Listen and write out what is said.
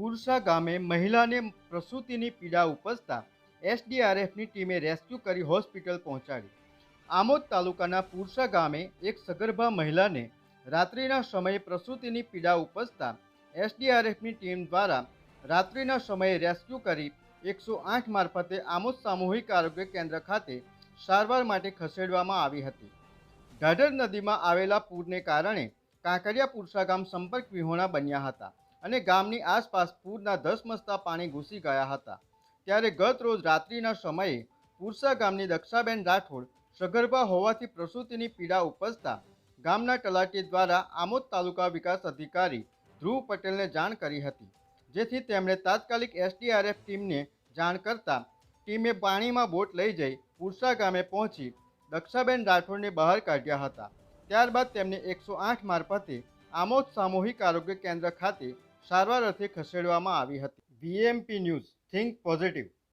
પુરસા ગામે મહિલાને પ્રસૂતિની પીડા ઉપજતા એસડીઆરએફની ટીમે રેસ્ક્યુ કરી હોસ્પિટલ પહોંચાડી આમોદ તાલુકાના પુરસા ગામે એક સગર્ભા મહિલાને રાત્રિના સમયે પ્રસૂતિની પીડા ઉપજતા એસડીઆરએફની ટીમ દ્વારા રાત્રિના સમયે રેસ્ક્યુ કરી એકસો આઠ મારફતે આમોદ સામૂહિક આરોગ્ય કેન્દ્ર ખાતે સારવાર માટે ખસેડવામાં આવી હતી. ઢાઢર નદીમાં આવેલા પૂરને કારણે કાંકરિયા પુરસા ગામ સંપર્ક વિહોણા બન્યા હતા. અને ગામની આસપાસ પૂરના ધસમસતા પાણી ઘૂસી ગયા હતા. ત્યારે ગત રોજ રાત્રિના સમયે પુરસા ગામની દક્ષાબેન રાઠોડ સગર્ભા હોવાથી પ્રસૂતિની પીડા ઉપજતા ગામના તલાટી દ્વારા આમોદ તાલુકા વિકાસ અધિકારી ધ્રુવ પટેલને જાણ કરી હતી, જેથી તેમણે તાત્કાલિક એસડીઆરએફ ટીમને જાણ કરતા ટીમે પાણીમાં બોટ લઈ જઈ પુરસા ગામે પહોંચી દક્ષાબેન રાઠોડને બહાર કાઢ્યા હતા. ત્યારબાદ તેમને એકસો આઠ મારફતે આમોદ સામૂહિક આરોગ્ય કેન્દ્ર ખાતે સારવાર અર્થે ખસેડવામાં આવી હતી. VMP news think positive.